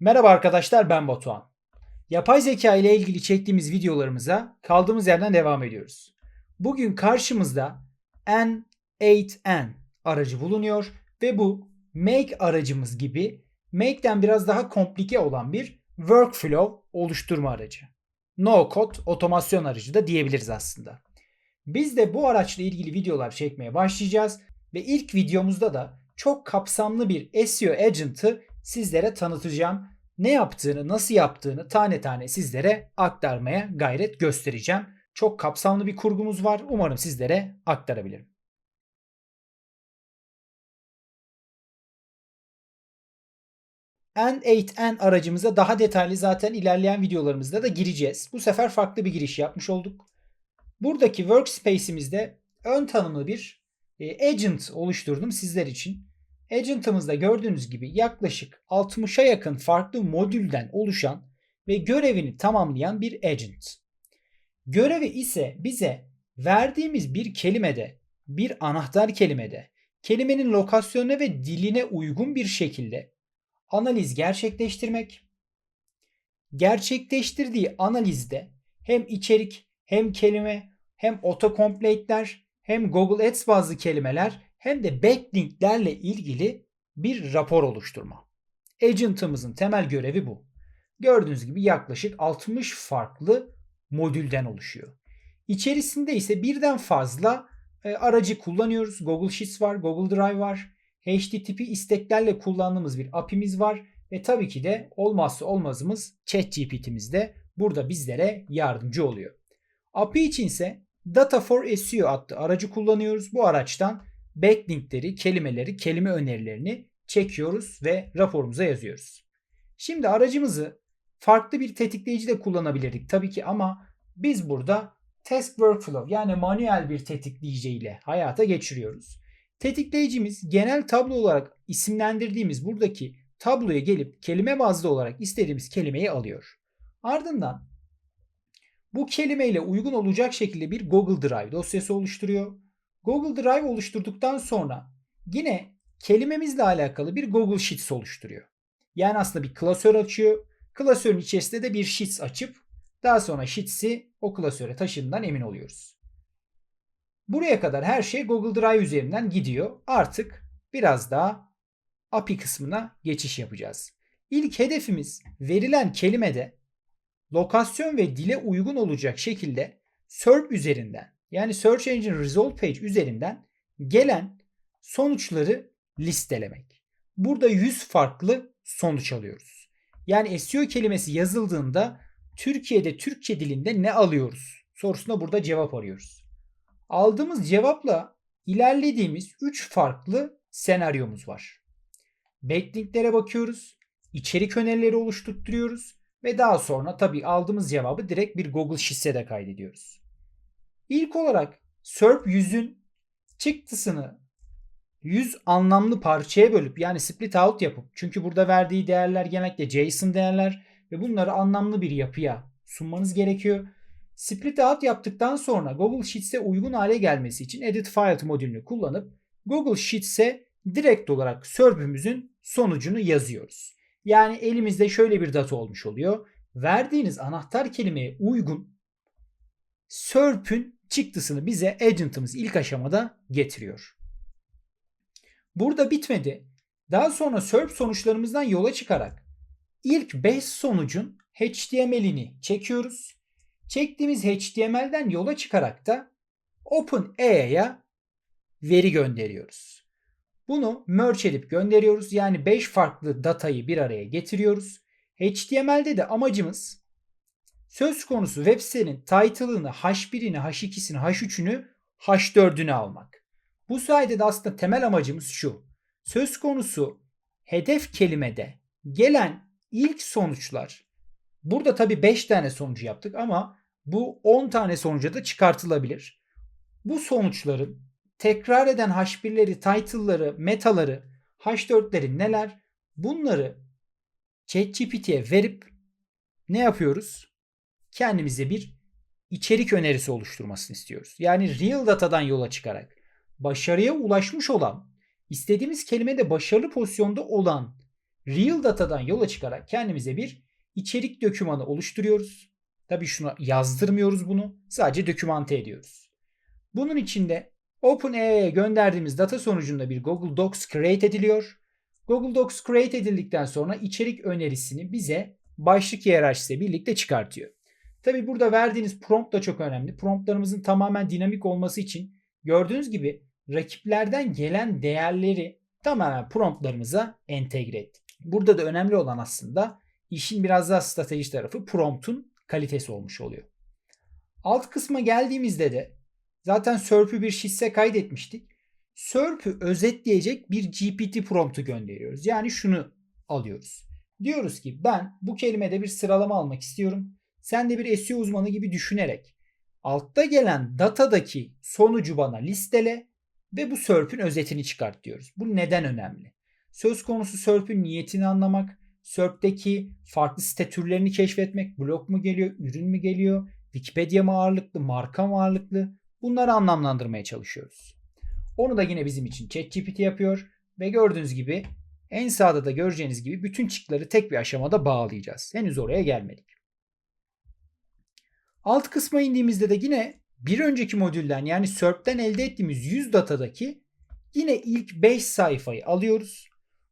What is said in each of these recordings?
Merhaba arkadaşlar ben Batuhan. Yapay zeka ile ilgili çektiğimiz videolarımıza kaldığımız yerden devam ediyoruz. Bugün karşımızda N8N aracı bulunuyor ve bu Make aracımız gibi Make'den biraz daha komplike olan bir workflow oluşturma aracı. No code otomasyon aracı da diyebiliriz aslında. Biz de bu araçla ilgili videolar çekmeye başlayacağız ve ilk videomuzda da çok kapsamlı bir SEO agent'ı sizlere tanıtacağım. Ne yaptığını, nasıl yaptığını tane tane sizlere aktarmaya gayret göstereceğim. Çok kapsamlı bir kurgumuz var. Umarım sizlere aktarabilirim. N8N aracımıza daha detaylı zaten ilerleyen videolarımızda da gireceğiz. Bu sefer farklı bir giriş yapmış olduk. Buradaki workspace'imizde ön tanımlı bir e, agent oluşturdum sizler için. Agent'ımızda gördüğünüz gibi yaklaşık 60'a yakın farklı modülden oluşan ve görevini tamamlayan bir agent. Görevi ise bize verdiğimiz bir kelimede, bir anahtar kelimede, kelimenin lokasyonuna ve diline uygun bir şekilde analiz gerçekleştirmek. Gerçekleştirdiği analizde hem içerik, hem kelime, hem autocomplete'ler, hem Google Ads bazlı kelimeler hem de backlinklerle ilgili bir rapor oluşturma. Agent'ımızın temel görevi bu. Gördüğünüz gibi yaklaşık 60 farklı modülden oluşuyor. İçerisinde ise birden fazla e, aracı kullanıyoruz. Google Sheets var, Google Drive var. HTTP isteklerle kullandığımız bir API'miz var ve tabii ki de olmazsa olmazımız ChatGPT'miz de burada bizlere yardımcı oluyor. API için ise Data for SEO adlı aracı kullanıyoruz. Bu araçtan backlinkleri, kelimeleri, kelime önerilerini çekiyoruz ve raporumuza yazıyoruz. Şimdi aracımızı farklı bir tetikleyici de kullanabilirdik tabii ki ama biz burada task workflow yani manuel bir tetikleyici ile hayata geçiriyoruz. Tetikleyicimiz genel tablo olarak isimlendirdiğimiz buradaki tabloya gelip kelime bazlı olarak istediğimiz kelimeyi alıyor. Ardından bu kelimeyle uygun olacak şekilde bir Google Drive dosyası oluşturuyor. Google Drive oluşturduktan sonra yine kelimemizle alakalı bir Google Sheets oluşturuyor. Yani aslında bir klasör açıyor. Klasörün içerisinde de bir Sheets açıp daha sonra Sheets'i o klasöre taşındığından emin oluyoruz. Buraya kadar her şey Google Drive üzerinden gidiyor. Artık biraz daha API kısmına geçiş yapacağız. İlk hedefimiz verilen kelimede lokasyon ve dile uygun olacak şekilde SERP üzerinden yani Search Engine Result Page üzerinden gelen sonuçları listelemek. Burada 100 farklı sonuç alıyoruz. Yani SEO kelimesi yazıldığında Türkiye'de Türkçe dilinde ne alıyoruz sorusuna burada cevap arıyoruz. Aldığımız cevapla ilerlediğimiz 3 farklı senaryomuz var. Backlinklere bakıyoruz. içerik önerileri oluşturtuyoruz ve daha sonra tabii aldığımız cevabı direkt bir Google Sheets'e de kaydediyoruz. İlk olarak SERP 100'ün çıktısını 100 anlamlı parçaya bölüp yani split out yapıp çünkü burada verdiği değerler genellikle JSON değerler ve bunları anlamlı bir yapıya sunmanız gerekiyor. Split out yaptıktan sonra Google Sheets'e uygun hale gelmesi için Edit File modülünü kullanıp Google Sheets'e direkt olarak SERP'ümüzün sonucunu yazıyoruz. Yani elimizde şöyle bir data olmuş oluyor. Verdiğiniz anahtar kelimeye uygun SERP'ün çıktısını bize agent'ımız ilk aşamada getiriyor. Burada bitmedi. Daha sonra SERP sonuçlarımızdan yola çıkarak ilk 5 sonucun HTML'ini çekiyoruz. Çektiğimiz HTML'den yola çıkarak da OpenAI'ya veri gönderiyoruz. Bunu merge edip gönderiyoruz. Yani 5 farklı datayı bir araya getiriyoruz. HTML'de de amacımız söz konusu web sitenin title'ını, H1'ini, H2'sini, H3'ünü, H4'ünü almak. Bu sayede de aslında temel amacımız şu. Söz konusu hedef kelimede gelen ilk sonuçlar burada tabi 5 tane sonucu yaptık ama bu 10 tane sonuca da çıkartılabilir. Bu sonuçların tekrar eden H1'leri, title'ları, metaları, H4'leri neler? Bunları ChatGPT'ye verip ne yapıyoruz? Kendimize bir içerik önerisi oluşturmasını istiyoruz. Yani real datadan yola çıkarak başarıya ulaşmış olan, istediğimiz kelimede başarılı pozisyonda olan real datadan yola çıkarak kendimize bir içerik dokümanı oluşturuyoruz. Tabii şunu yazdırmıyoruz bunu. Sadece dokümante ediyoruz. Bunun içinde OpenAI'ye gönderdiğimiz data sonucunda bir Google Docs create ediliyor. Google Docs create edildikten sonra içerik önerisini bize başlık hiyerarşisiyle birlikte çıkartıyor. Tabi burada verdiğiniz prompt da çok önemli. Promptlarımızın tamamen dinamik olması için gördüğünüz gibi rakiplerden gelen değerleri tamamen promptlarımıza entegre ettik. Burada da önemli olan aslında işin biraz daha strateji tarafı promptun kalitesi olmuş oluyor. Alt kısma geldiğimizde de zaten SERP'ü bir hisse kaydetmiştik. SERP'ü özetleyecek bir GPT promptu gönderiyoruz. Yani şunu alıyoruz. Diyoruz ki ben bu kelimede bir sıralama almak istiyorum. Sen de bir SEO uzmanı gibi düşünerek altta gelen datadaki sonucu bana listele ve bu SERP'ün özetini çıkart diyoruz. Bu neden önemli? Söz konusu SERP'ün niyetini anlamak, SERP'teki farklı site türlerini keşfetmek, blog mu geliyor, ürün mü geliyor, Wikipedia mı ağırlıklı, marka mı ağırlıklı bunları anlamlandırmaya çalışıyoruz. Onu da yine bizim için ChatGPT yapıyor ve gördüğünüz gibi en sağda da göreceğiniz gibi bütün çıktıları tek bir aşamada bağlayacağız. Henüz oraya gelmedik. Alt kısma indiğimizde de yine bir önceki modülden yani SERP'ten elde ettiğimiz 100 datadaki yine ilk 5 sayfayı alıyoruz.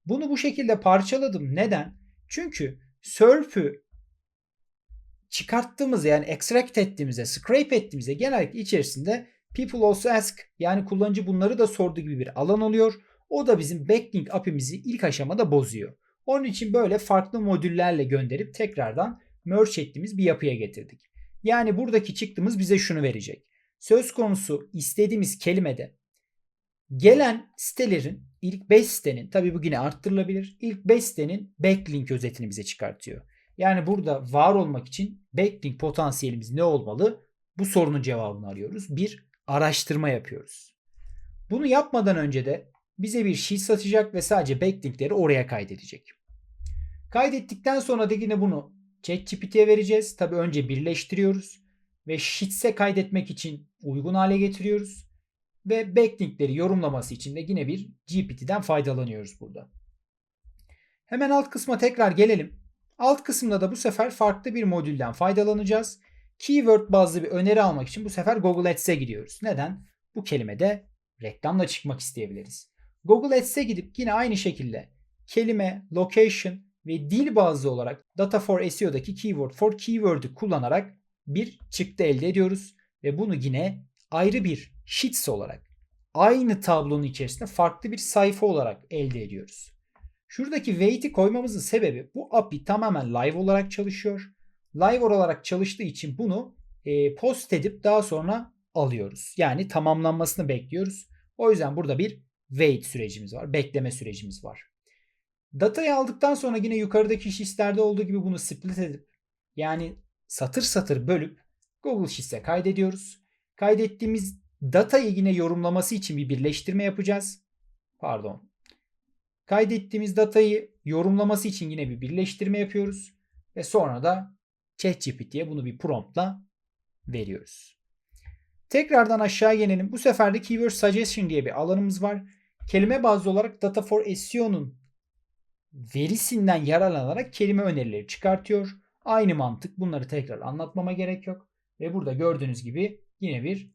Bunu bu şekilde parçaladım. Neden? Çünkü SERP'ü çıkarttığımız yani extract ettiğimizde, scrape ettiğimizde genellikle içerisinde people also ask yani kullanıcı bunları da sorduğu gibi bir alan oluyor. O da bizim backlink API'mizi ilk aşamada bozuyor. Onun için böyle farklı modüllerle gönderip tekrardan merge ettiğimiz bir yapıya getirdik. Yani buradaki çıktığımız bize şunu verecek. Söz konusu istediğimiz kelimede gelen sitelerin ilk 5 sitenin tabi bu yine arttırılabilir. İlk 5 sitenin backlink özetini bize çıkartıyor. Yani burada var olmak için backlink potansiyelimiz ne olmalı? Bu sorunun cevabını arıyoruz. Bir araştırma yapıyoruz. Bunu yapmadan önce de bize bir sheet satacak ve sadece backlinkleri oraya kaydedecek. Kaydettikten sonra da yine bunu ChatGPT'ye vereceğiz. Tabi önce birleştiriyoruz ve Sheets'e kaydetmek için uygun hale getiriyoruz. Ve backlinkleri yorumlaması için de yine bir GPT'den faydalanıyoruz burada. Hemen alt kısma tekrar gelelim. Alt kısımda da bu sefer farklı bir modülden faydalanacağız. Keyword bazlı bir öneri almak için bu sefer Google Ads'e gidiyoruz. Neden? Bu kelimede reklamla çıkmak isteyebiliriz. Google Ads'e gidip yine aynı şekilde kelime, location ve dil bazlı olarak Data for SEO'daki Keyword for Keyword'ü kullanarak bir çıktı elde ediyoruz. Ve bunu yine ayrı bir sheets olarak aynı tablonun içerisinde farklı bir sayfa olarak elde ediyoruz. Şuradaki weight'i koymamızın sebebi bu API tamamen live olarak çalışıyor. Live olarak çalıştığı için bunu e, post edip daha sonra alıyoruz. Yani tamamlanmasını bekliyoruz. O yüzden burada bir wait sürecimiz var. Bekleme sürecimiz var. Datayı aldıktan sonra yine yukarıdaki sheets'lerde olduğu gibi bunu split edip yani satır satır bölüp Google Sheets'e kaydediyoruz. Kaydettiğimiz datayı yine yorumlaması için bir birleştirme yapacağız. Pardon. Kaydettiğimiz datayı yorumlaması için yine bir birleştirme yapıyoruz. Ve sonra da ChatGPT'ye bunu bir promptla veriyoruz. Tekrardan aşağı gelelim. Bu sefer de Keyword Suggestion diye bir alanımız var. Kelime bazlı olarak Data for SEO'nun verisinden yararlanarak kelime önerileri çıkartıyor. Aynı mantık bunları tekrar anlatmama gerek yok. Ve burada gördüğünüz gibi yine bir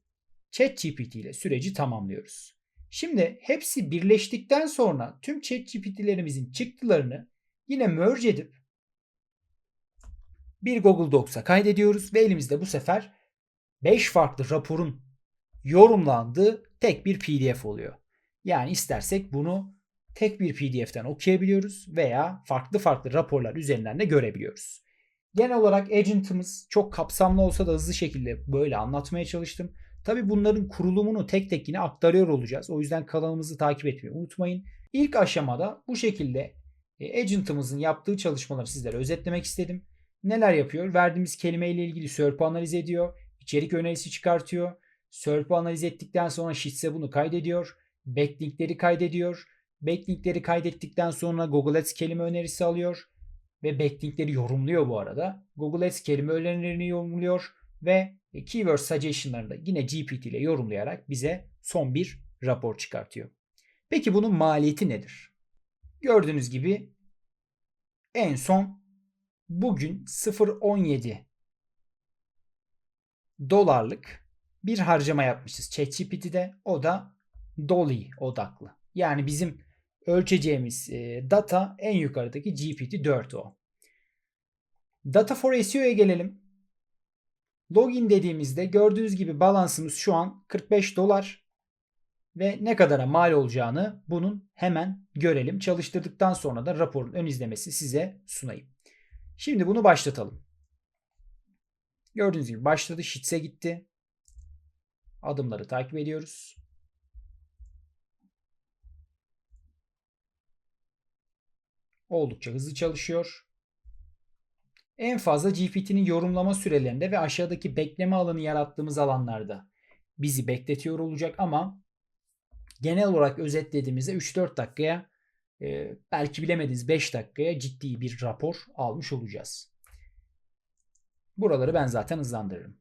ChatGPT ile süreci tamamlıyoruz. Şimdi hepsi birleştikten sonra tüm ChatGPT'lerimizin çıktılarını yine merge edip bir Google Docs'a kaydediyoruz ve elimizde bu sefer 5 farklı raporun yorumlandığı tek bir PDF oluyor. Yani istersek bunu tek bir PDF'den okuyabiliyoruz veya farklı farklı raporlar üzerinden de görebiliyoruz. Genel olarak agent'ımız çok kapsamlı olsa da hızlı şekilde böyle anlatmaya çalıştım. Tabi bunların kurulumunu tek tek yine aktarıyor olacağız. O yüzden kanalımızı takip etmeyi unutmayın. İlk aşamada bu şekilde e, agent'ımızın yaptığı çalışmaları sizlere özetlemek istedim. Neler yapıyor? Verdiğimiz kelimeyle ilgili SERP analiz ediyor. içerik önerisi çıkartıyor. SERP analiz ettikten sonra Sheets'e bunu kaydediyor. Backlinkleri kaydediyor. Backlinkleri kaydettikten sonra Google Ads kelime önerisi alıyor. Ve backlinkleri yorumluyor bu arada. Google Ads kelime önerilerini yorumluyor. Ve keyword suggestion'larını da yine GPT ile yorumlayarak bize son bir rapor çıkartıyor. Peki bunun maliyeti nedir? Gördüğünüz gibi En son bugün 0.17 dolarlık bir harcama yapmışız ChatGPT'de. O da Dolly odaklı. Yani bizim ölçeceğimiz e, data en yukarıdaki GPT-4 o. Data for SEO'ya gelelim. Login dediğimizde gördüğünüz gibi balansımız şu an 45 dolar ve ne kadara mal olacağını bunun hemen görelim. Çalıştırdıktan sonra da raporun ön izlemesi size sunayım. Şimdi bunu başlatalım. Gördüğünüz gibi başladı. Sheets'e gitti. Adımları takip ediyoruz. Oldukça hızlı çalışıyor. En fazla GPT'nin yorumlama sürelerinde ve aşağıdaki bekleme alanı yarattığımız alanlarda bizi bekletiyor olacak ama genel olarak özetlediğimizde 3-4 dakikaya e, belki bilemediniz 5 dakikaya ciddi bir rapor almış olacağız. Buraları ben zaten hızlandırırım.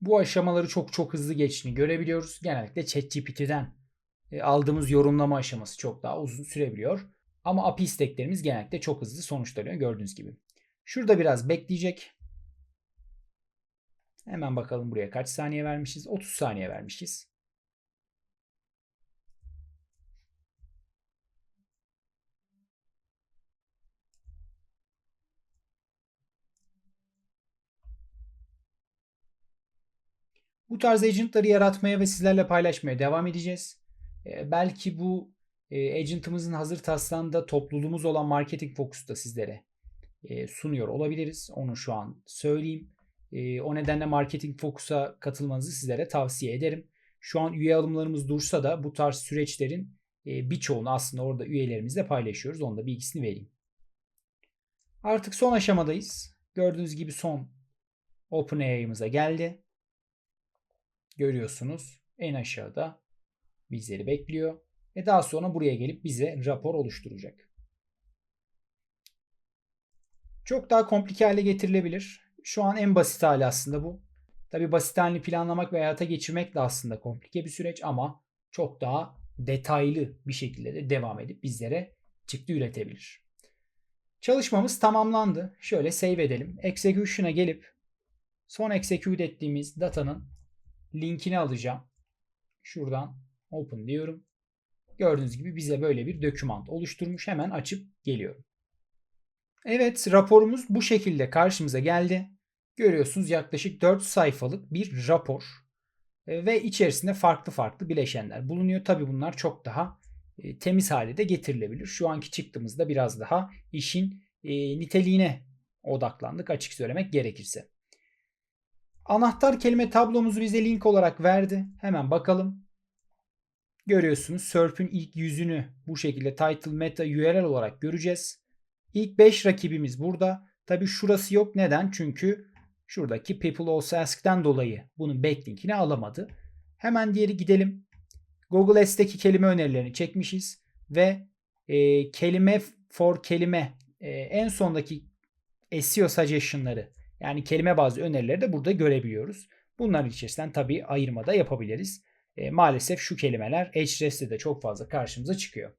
Bu aşamaları çok çok hızlı geçtiğini görebiliyoruz. Genellikle ChatGPT'den e, aldığımız yorumlama aşaması çok daha uzun sürebiliyor. Ama API isteklerimiz genellikle çok hızlı sonuçlanıyor gördüğünüz gibi. Şurada biraz bekleyecek. Hemen bakalım buraya kaç saniye vermişiz. 30 saniye vermişiz. Bu tarz agentları yaratmaya ve sizlerle paylaşmaya devam edeceğiz. Ee, belki bu e, agentımızın hazır taslağında topluluğumuz olan Marketing Focus'ta sizlere e, sunuyor olabiliriz. Onu şu an söyleyeyim. E, o nedenle Marketing Focus'a katılmanızı sizlere tavsiye ederim. Şu an üye alımlarımız dursa da bu tarz süreçlerin e, birçoğunu aslında orada üyelerimizle paylaşıyoruz. Onun da bilgisini vereyim. Artık son aşamadayız. Gördüğünüz gibi son OpenAI'ımıza geldi. Görüyorsunuz en aşağıda bizleri bekliyor. Ve daha sonra buraya gelip bize rapor oluşturacak. Çok daha komplike hale getirilebilir. Şu an en basit hali aslında bu. Tabi basit halini planlamak ve hayata geçirmek de aslında komplike bir süreç ama çok daha detaylı bir şekilde de devam edip bizlere çıktı üretebilir. Çalışmamız tamamlandı. Şöyle save edelim. Execution'a gelip son execute ettiğimiz datanın linkini alacağım. Şuradan open diyorum. Gördüğünüz gibi bize böyle bir doküman oluşturmuş. Hemen açıp geliyorum. Evet raporumuz bu şekilde karşımıza geldi. Görüyorsunuz yaklaşık 4 sayfalık bir rapor e, ve içerisinde farklı farklı bileşenler bulunuyor. Tabi bunlar çok daha e, temiz hale de getirilebilir. Şu anki çıktığımızda biraz daha işin e, niteliğine odaklandık açık söylemek gerekirse. Anahtar kelime tablomuzu bize link olarak verdi. Hemen bakalım. Görüyorsunuz SERP'ün ilk yüzünü bu şekilde title meta URL olarak göreceğiz. İlk 5 rakibimiz burada. Tabi şurası yok. Neden? Çünkü şuradaki People Also Ask'ten dolayı bunun backlinkini alamadı. Hemen diğeri gidelim. Google Ads'teki kelime önerilerini çekmişiz ve e, kelime for kelime e, en sondaki SEO suggestion'ları yani kelime bazı önerileri de burada görebiliyoruz. Bunların içerisinden tabii ayırma da yapabiliriz. E, maalesef şu kelimeler Hrefs'te de çok fazla karşımıza çıkıyor.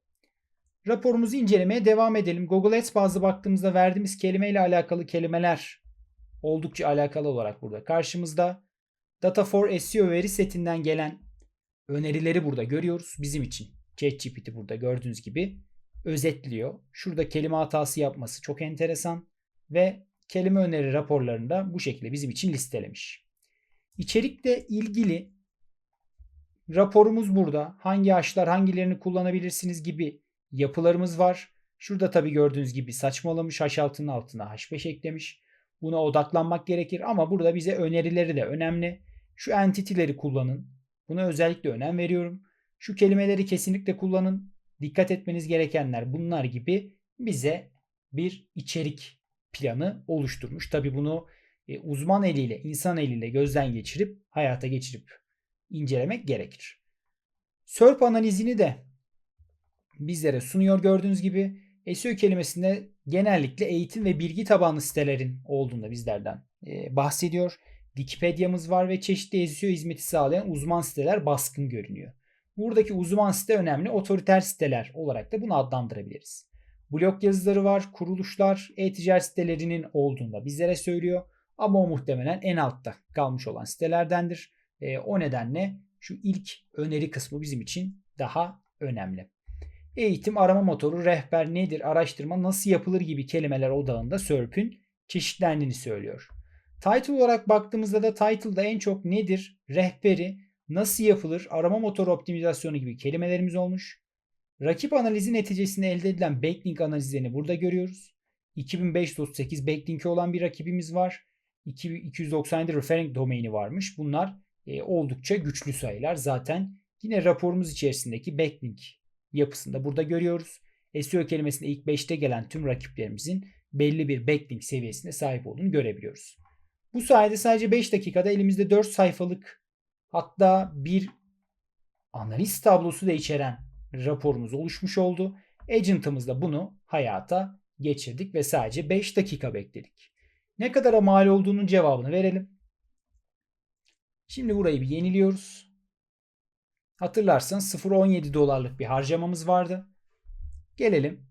Raporumuzu incelemeye devam edelim. Google Ads bazı baktığımızda verdiğimiz kelime ile alakalı kelimeler oldukça alakalı olarak burada karşımızda. Data for SEO veri setinden gelen önerileri burada görüyoruz. Bizim için ChatGPT burada gördüğünüz gibi özetliyor. Şurada kelime hatası yapması çok enteresan ve kelime öneri raporlarında bu şekilde bizim için listelemiş. İçerikle ilgili raporumuz burada. Hangi ağaçlar hangilerini kullanabilirsiniz gibi yapılarımız var. Şurada tabii gördüğünüz gibi saçmalamış H6'nın altına H5 eklemiş. Buna odaklanmak gerekir ama burada bize önerileri de önemli. Şu entity'leri kullanın. Buna özellikle önem veriyorum. Şu kelimeleri kesinlikle kullanın. Dikkat etmeniz gerekenler bunlar gibi bize bir içerik planı oluşturmuş. Tabii bunu e, uzman eliyle, insan eliyle gözden geçirip hayata geçirip incelemek gerekir. SERP analizini de bizlere sunuyor gördüğünüz gibi. SEO kelimesinde genellikle eğitim ve bilgi tabanlı sitelerin olduğunda bizlerden e, bahsediyor. Wikipedia'mız var ve çeşitli SEO hizmeti sağlayan uzman siteler baskın görünüyor. Buradaki uzman site önemli otoriter siteler olarak da bunu adlandırabiliriz. Blog yazıları var, kuruluşlar, e-ticaret sitelerinin olduğunda bizlere söylüyor. Ama o muhtemelen en altta kalmış olan sitelerdendir. E, o nedenle şu ilk öneri kısmı bizim için daha önemli. Eğitim, arama motoru, rehber nedir, araştırma nasıl yapılır gibi kelimeler odağında SERP'ün çeşitlendiğini söylüyor. Title olarak baktığımızda da title'da en çok nedir, rehberi, nasıl yapılır, arama motoru optimizasyonu gibi kelimelerimiz olmuş. Rakip analizi neticesinde elde edilen backlink analizlerini burada görüyoruz. 2538 backlink'i olan bir rakibimiz var. 297 referring domaini varmış. Bunlar e, oldukça güçlü sayılar. Zaten yine raporumuz içerisindeki backlink yapısında burada görüyoruz. SEO kelimesinde ilk 5'te gelen tüm rakiplerimizin belli bir backlink seviyesine sahip olduğunu görebiliyoruz. Bu sayede sadece 5 dakikada elimizde 4 sayfalık hatta bir analiz tablosu da içeren raporumuz oluşmuş oldu. Agent'ımız da bunu hayata geçirdik ve sadece 5 dakika bekledik. Ne kadara mal olduğunun cevabını verelim. Şimdi burayı bir yeniliyoruz. Hatırlarsanız 0.17 dolarlık bir harcamamız vardı. Gelelim.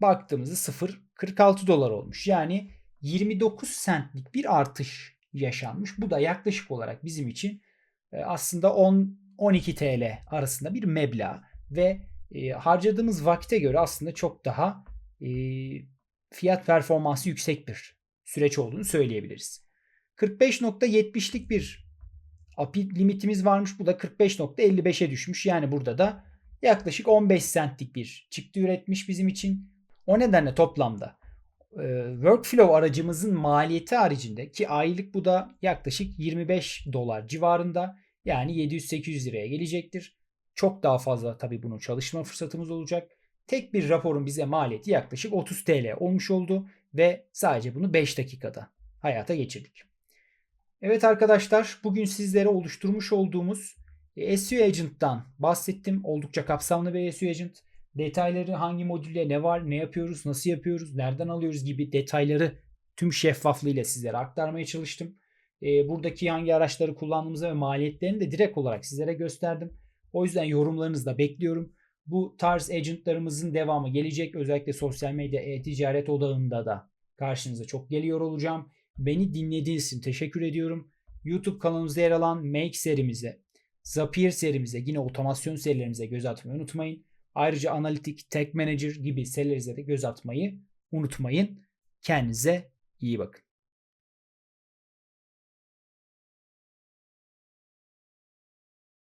Baktığımızda 0.46 dolar olmuş. Yani 29 centlik bir artış yaşanmış. Bu da yaklaşık olarak bizim için e, aslında 10 12 TL arasında bir meblağ ve e, harcadığımız vakte göre aslında çok daha e, fiyat performansı yüksek bir süreç olduğunu söyleyebiliriz. 45.70'lik bir API limitimiz varmış. Bu da 45.55'e düşmüş. Yani burada da yaklaşık 15 centlik bir çıktı üretmiş bizim için. O nedenle toplamda e, workflow aracımızın maliyeti haricinde ki aylık bu da yaklaşık 25 dolar civarında yani 700-800 liraya gelecektir. Çok daha fazla tabii bunu çalışma fırsatımız olacak. Tek bir raporun bize maliyeti yaklaşık 30 TL olmuş oldu ve sadece bunu 5 dakikada hayata geçirdik. Evet arkadaşlar bugün sizlere oluşturmuş olduğumuz e, SEO Agent'tan bahsettim. Oldukça kapsamlı bir SEO Agent. Detayları hangi modülle ne var, ne yapıyoruz, nasıl yapıyoruz, nereden alıyoruz gibi detayları tüm şeffaflığıyla sizlere aktarmaya çalıştım. E, buradaki hangi araçları kullandığımızı ve maliyetlerini de direkt olarak sizlere gösterdim. O yüzden yorumlarınızı da bekliyorum. Bu tarz agentlarımızın devamı gelecek. Özellikle sosyal medya e-ticaret odağında da karşınıza çok geliyor olacağım. Beni dinlediğiniz için teşekkür ediyorum. YouTube kanalımızda yer alan Make serimize, Zapier serimize, yine otomasyon serilerimize göz atmayı unutmayın. Ayrıca analitik, tag manager gibi serilerimize de göz atmayı unutmayın. Kendinize iyi bakın.